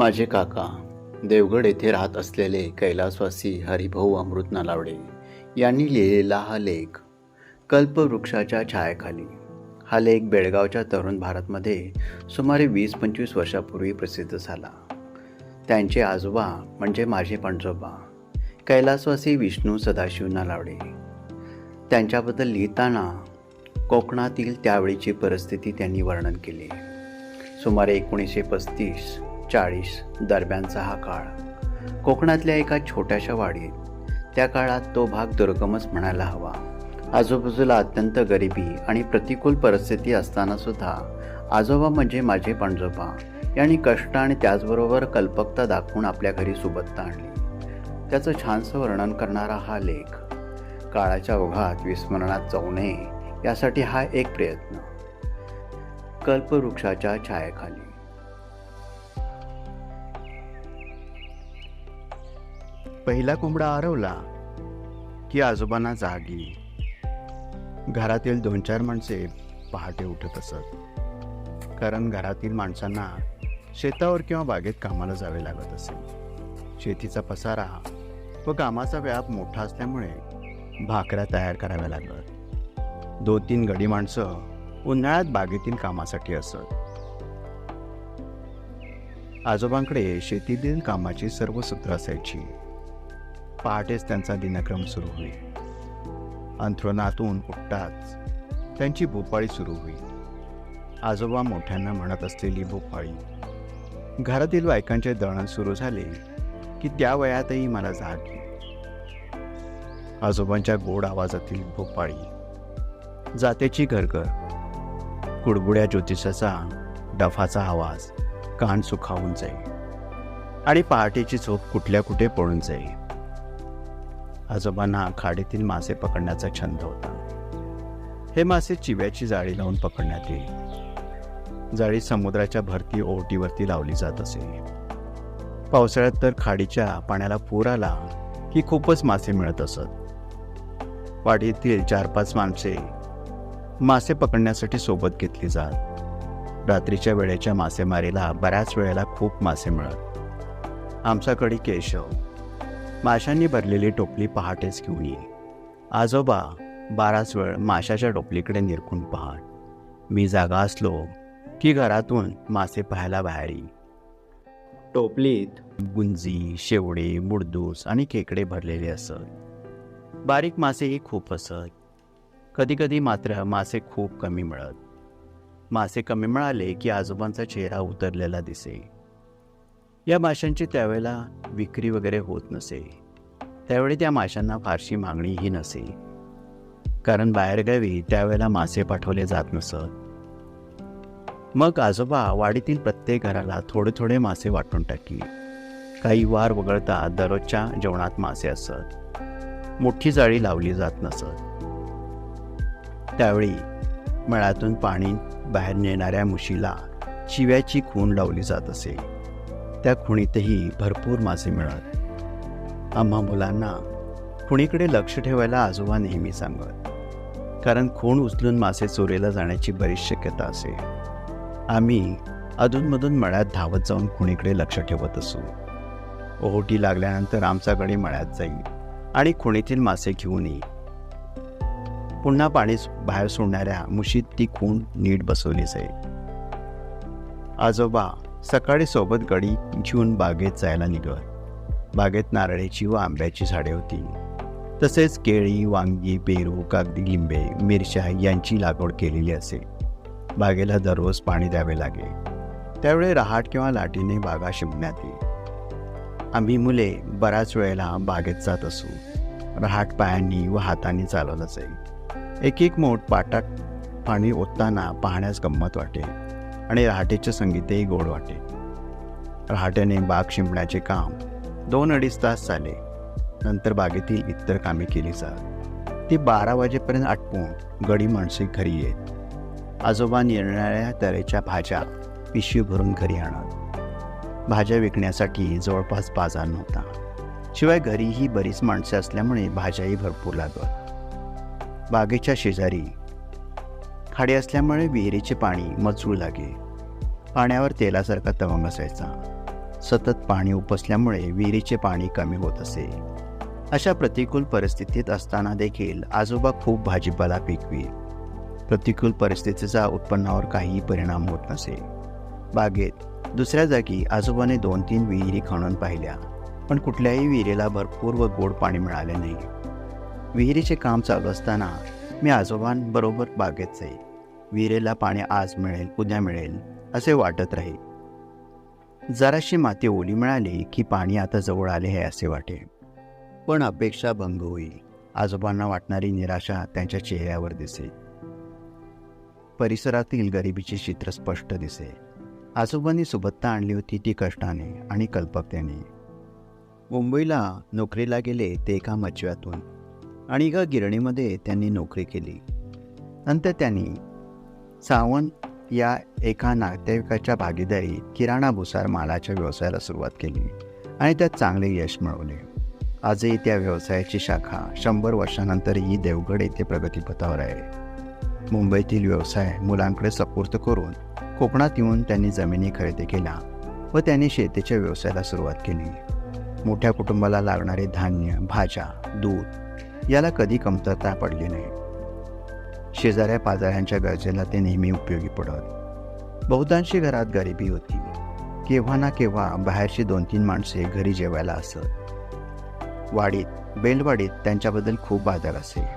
माझे काका देवगड येथे राहत असलेले कैलासवासी हरिभाऊ अमृत नालावडे यांनी लिहिलेला हा लेख कल्पवृक्षाच्या छायाखाली. हा लेख बेळगावच्या तरुण भारतमध्ये सुमारे वीस पंचवीस वर्षापूर्वी प्रसिद्ध झाला. त्यांचे आजोबा म्हणजे माझे पणजोबा कैलासवासी विष्णू सदाशिव नालावडे. त्यांच्याबद्दल लिहिताना कोकणातील त्यावेळीची परिस्थिती त्यांनी वर्णन केली. सुमारे एकोणीसशे पस्तीस चाळीस दरम्यानचा हा काळ. कोकणातल्या एका छोट्याशा वाडीत त्या काळात तो भाग दुर्गमच म्हणायला हवा. आजूबाजूला अत्यंत गरिबी आणि प्रतिकूल परिस्थिती असतानासुद्धा आजोबा म्हणजे माझे पणजोबा. यांनी कष्ट आणि त्याचबरोबर कल्पकता दाखवून आपल्या घरी सुबत्ता आणली. त्याचं छानसं वर्णन करणारा हा लेख काळाच्या ओघात विस्मरणात जाऊ नये यासाठी हा एक प्रयत्न. कल्पवृक्षाच्या छायेखाली. पहिला कोंबडा आरवला की आजोबांना जागी. घरातील दोन चार माणसे पहाटे उठत असत. कारण घरातील माणसांना शेतावर किंवा बागेत कामाला जावे लागत असे. शेतीचा पसारा व कामाचा व्याप मोठा असल्यामुळे भाकऱ्या तयार कराव्या लागत. दोन तीन गडी माणसं उन्हाळ्यात बागेतील कामासाठी असत. आजोबांकडे शेतीतील कामाची सर्व सूत्र असायची. पहाटेच त्यांचा दिनक्रम सुरू होईल. अंथरुणातून उठताच त्यांची भोपाळी सुरू होईल. आजोबा मोठ्यांना म्हणत असलेली भोपाळी. घरातील बायकांचे दळण सुरू झाले की त्या वयातही मला जाग आजोबांच्या गोड आवाजातील भोपाळी. जातेची घरघर. कुडबुड्या ज्योतिषाचा डफाचा आवाज कान सुखावून जाईल. आणि पहाटेची झोप कुठल्या कुठे पळून जाईल. आजोबांना खाडीतील मासे पकडण्याचा छंद होता. हे मासे चिव्याची जाळी लावून पकडण्यात येईल. जाळी समुद्राच्या भरती ओटीवरती लावली जात असे. पावसाळ्यात तर खाडीच्या पाण्याला पूर आला की खूपच मासे मिळत असत. वाडीतील चार पाच माणसे मासे पकडण्यासाठी सोबत घेतली जात. रात्रीच्या वेळेच्या मासेमारीला बऱ्याच वेळेला खूप मासे मिळत. आमच्याकडे केशव माशांनी भरलेली टोपली पहाटेच घेऊन ये. आजोबा बाराच वेळ माशाच्या टोपलीकडे निरखून पाहत. मी जागा असलो की घरातून मासे पाहायला बाहेर येई टोपलीत गुंजी शेवडे मुडदूस आणि खेकडे भरलेले असत. बारीक मासेही खूप असत. कधीकधी मात्र मासे खूप कमी मिळत. मासे कमी मिळाले की आजोबांचा चेहरा उतरलेला दिसे या माशांची त्यावेळेला विक्री वगैरे होत नसे. त्यावेळी त्या माशांना फारशी मागणीही नसे. कारण बाहेरगावी त्यावेळेला मासे पाठवले जात नसत. मग आजोबा वाडीतील प्रत्येक घराला थोडे थोडे मासे वाटून टाकी. काही वार वगळता दररोजच्या जेवणात मासे असत. मोठी जाळी लावली जात नसत. त्यावेळी मळ्यातून पाणी बाहेर नेणाऱ्या मुशीला शिव्याची खून लावली जात असे. त्या खुणीतही भरपूर मासे मिळत आम्हा मुलांना खुणीकडे लक्ष ठेवायला आजोबा नेहमी सांगत कारण खूण उचलून मासे चोरीला जाण्याची बरीच शक्यता असे. आम्ही अधूनमधून मळ्यात धावत जाऊन खुणीकडे लक्ष ठेवत असू. ओहोटी लागल्यानंतर आमचा गडी मळ्यात जाईल आणि खुणीतील मासे घेऊन येईल पुन्हा पाणी बाहेर सोडणाऱ्या मुशीत ती खूण नीट बसवली जाईल आजोबा सकाळी सोबत गडी घेऊन बागेत जायला निघत बागेत नारळाची व आंब्याची झाडे होती. तसेच केळी वांगी पेरू कागदी लिंबे मिरच्या यांची लागवड केलेली असे बागेला दररोज पाणी द्यावे लागे. त्यावेळी रहाट किंवा लाटीने बागा शिंपण्यात येईल. आम्ही मुले बऱ्याच वेळेला बागेत जात असू. रहाट पायांनी व हातांनी चालवलं जाईल. एक एक मोठ पाटात पाणी ओतताना पाहण्यास गंमत वाटे आणि रहाटेचे संगीतही गोड वाटे. रहाट्याने बाग शिंपण्याचे काम दोन अडीच तास झाले नंतर बागेतील इतर कामे केली जात ती बारा वाजेपर्यंत आटपून गडी माणसे घरी येत. आजोबा निरनिराळ्या तऱ्हेच्या भाज्या पिशवी भरून घरी आणत. भाज्या विकण्यासाठी जवळपास बाजार नव्हता. शिवाय घरीही बरीच माणसे असल्यामुळे भाज्याही भरपूर लागत. बागेच्या शेजारी खाडी असल्यामुळे विहिरीचे पाणी मचूळ लागे. पाण्यावर तेलासारखा तवंग असायचा. सतत पाणी उपसल्यामुळे विहिरीचे पाणी कमी होत असे. अशा प्रतिकूल परिस्थितीत असताना देखील आजोबा खूप भाजीपाला पिकवी प्रतिकूल परिस्थितीचा उत्पन्नावर काहीही परिणाम होत नसे. बागेत दुसऱ्या जागी आजोबाने दोन तीन विहिरी खणून पाहिल्या पण कुठल्याही विहिरीला भरपूर व गोड पाणी मिळाले नाही. विहिरीचे काम चालू असताना मी आजोबांबरोबर बागेत जाईल. विहिरीला पाणी आज मिळेल उद्या मिळेल असे वाटत राहील. जराशी माती ओली मिळाली की पाणी आता जवळ आले आहे असे वाटे. पण अपेक्षा भंग होईल. आजोबांना वाटणारी निराशा त्यांच्या चेहऱ्यावर दिसे परिसरातील गरिबीचे चित्र स्पष्ट दिसे. आजोबांनी सुबत्ता आणली होती ती कष्टाने आणि कल्पकतेने. मुंबईला नोकरीला गेले ते एका मचव्यातून. आणि एका गिरणीमध्ये त्यांनी नोकरी केली. नंतर त्यांनी सावंत या एका नातेवाईकाच्या भागीदारीत किराणा भुसार मालाच्या व्यवसायाला सुरुवात केली आणि त्यात चांगले यश मिळवले. आजही त्या व्यवसायाची शाखा शंभर वर्षानंतरही देवगड येथे प्रगतीपथावर आहे. मुंबईतील व्यवसाय मुलांकडे सपूर्त करून कोकणात येऊन त्यांनी जमिनी खरेदी केल्या व त्यांनी शेतीच्या व्यवसायाला सुरुवात केली. मोठ्या कुटुंबाला लागणारे धान्य भाज्या दूध याला कधी कमतरता पडली नाही. शेजाऱ्या पाजाऱ्यांच्या गरजेला ते नेहमी उपयोगी पडत. बहुतांशी घरात गरिबी होती. केव्हा ना केव्हा बाहेरची दोन तीन माणसे घरी जेवायला असत. वाडीत बेलवाडीत त्यांच्याबद्दल खूप आदर असे.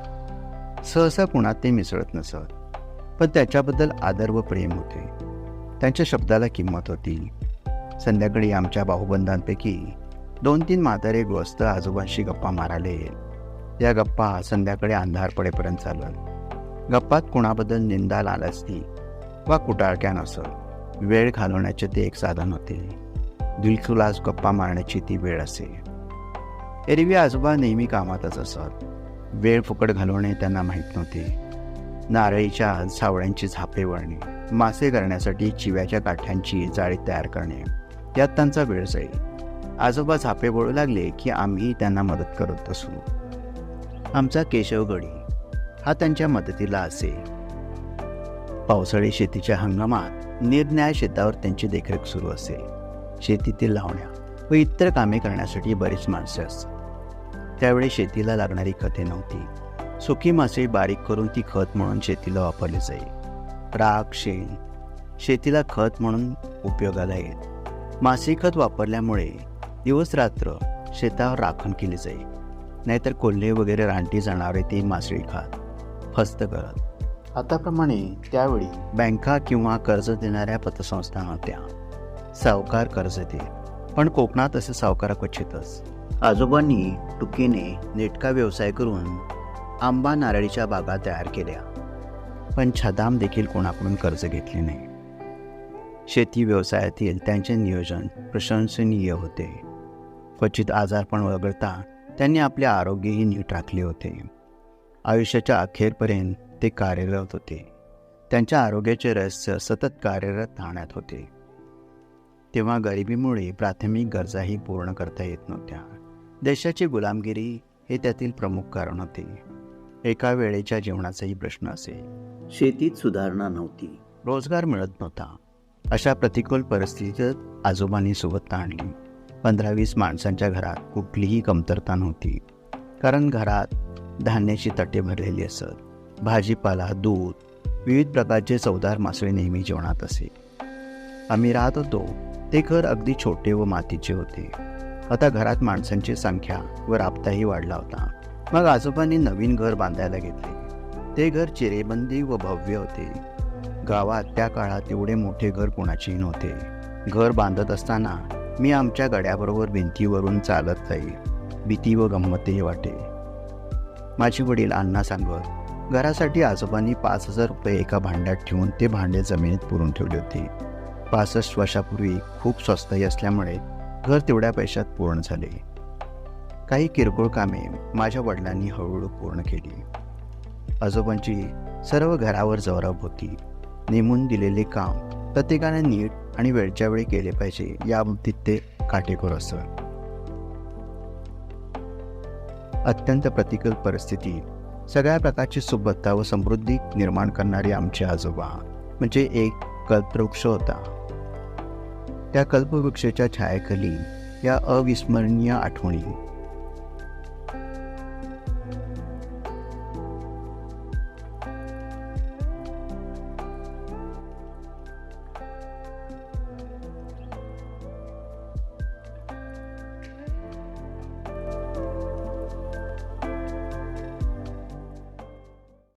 सहसा कुणात ते मिसळत नसत. पण त्याच्याबद्दल आदर व प्रेम होते. त्यांच्या शब्दाला किंमत होती. संध्याकाळी आमच्या बाहुबंधांपैकी दोन तीन म्हातारे गोस्त आजोबांशी गप्पा मारायला या गप्पा संध्याकाळी अंधार पडेपर्यंत चालत गप्पात कुणाबद्दल निंदा लालसती वा कुटाळक्या नसत वेळ घालवण्याचे ते एक साधन होते. दिलखुलास गप्पा मारण्याची ती वेळ असे. एरवी आजोबा नेहमी कामातच असत. वेळ फुकट घालवणे त्यांना माहीत नव्हते. नारळीच्या सावळ्यांची झापे वळणे मासे करण्यासाठी चिव्याच्या काठ्यांची जाळी तयार करणे यात त्यांचा वेळ जाईल. आजोबा झापे वळू लागले की आम्ही त्यांना मदत करत असू. आमचा केशवगडी हा त्यांच्या मदतीला असे पावसाळी शेतीच्या हंगामात निरनिळ्या शेतावर त्यांची देखरेख सुरू असे शेतीतील लावण्या व इतर कामे करण्यासाठी बरीच माणसे असतात. त्यावेळी शेतीला लागणारी खते नव्हती. सुकी मासे बारीक करून ती खत म्हणून शेतीला वापरली जाईल. राख शेण शेतीला खत म्हणून उपयोगाला येत मासे खत वापरल्यामुळे दिवस रात्र शेतावर राखण केली जाईल. नाहीतर कोल्हे वगैरे रानटी जनावरे ती मासळी खात. फस्त करत आताप्रमाणे त्यावेळी बँका किंवा कर्ज देणाऱ्या पतसंस्था नव्हत्या सावकार कर्ज दे. पण कोकणात असे सावकार क्वचितच. आजोबांनी टुकीने नेटका व्यवसाय करून आंबा नारळीच्या बागा तयार केल्या. पण छदाम देखील कोणाकडून कर्ज घेतले नाही. शेती व्यवसायातील त्यांचे नियोजन प्रशंसनीय होते. क्वचित आजारपण वगळता त्यांनी आपले आरोग्यही नीट राखले होते. आयुष्याच्या अखेरपर्यंत ते कार्यरत होते. त्यांच्या आरोग्याचे रहस्य सतत कार्यरत राहण्यात होते. तेव्हा गरिबीमुळे प्राथमिक गरजाही पूर्ण करता येत नव्हत्या. देशाची गुलामगिरी हे त्यातील प्रमुख कारण होते. एका वेळेच्या जेवणाचाही प्रश्न असे. शेतीत सुधारणा नव्हती. रोजगार मिळत नव्हता. अशा प्रतिकूल परिस्थितीत आजोबांनी सोबत आणली. पंधरा वीस माणसांच्या घरात कुठलीही कमतरता नव्हती. कारण घरात धान्याची तटे भरलेली असत भाजीपाला दूध विविध प्रकारचे चवदार मासळे नेहमी जेवणात असे. आम्ही राहत होतो ते घर अगदी छोटे व मातीचे होते. आता घरात माणसांची संख्या व राबताही वाढला होता. मग आजोबांनी नवीन घर बांधायला घेतले. ते घर चिरेबंदी व भव्य होते. गावात त्या काळात एवढे मोठे घर कोणाचेही नव्हते. घर बांधत असताना मी आमच्या गड्याबरोबर भिंतीवरून चालत जाई भीती व गंमतही वाटे. माझे वडील अण्णा सांगत घरासाठी आजोबांनी पाच हजार रुपये एका भांड्यात ठेवून ते भांडे जमिनीत पुरून ठेवले होते. पासष्ट वर्षापूर्वी खूप स्वस्तही असल्यामुळे घर तेवढ्या पैशात पूर्ण झाले. काही किरकोळ कामे माझ्या वडिलांनी हळूहळू पूर्ण केली. आजोबांची सर्व घरावर जवरब होती. नेमून दिलेले काम प्रत्येकाने नीट आणि वेळच्या वेळी केले पाहिजे या बाबतीत ते काटेकोर असत. अत्यंत प्रतिकूल परिस्थिती. सगळ्या प्रकारची सुबत्ता व समृद्धी निर्माण करणारे आमचे आजोबा म्हणजे एक कल्पवृक्ष होता. त्या कल्पवृक्षाच्या छायाखाली या अविस्मरणीय आठवणी.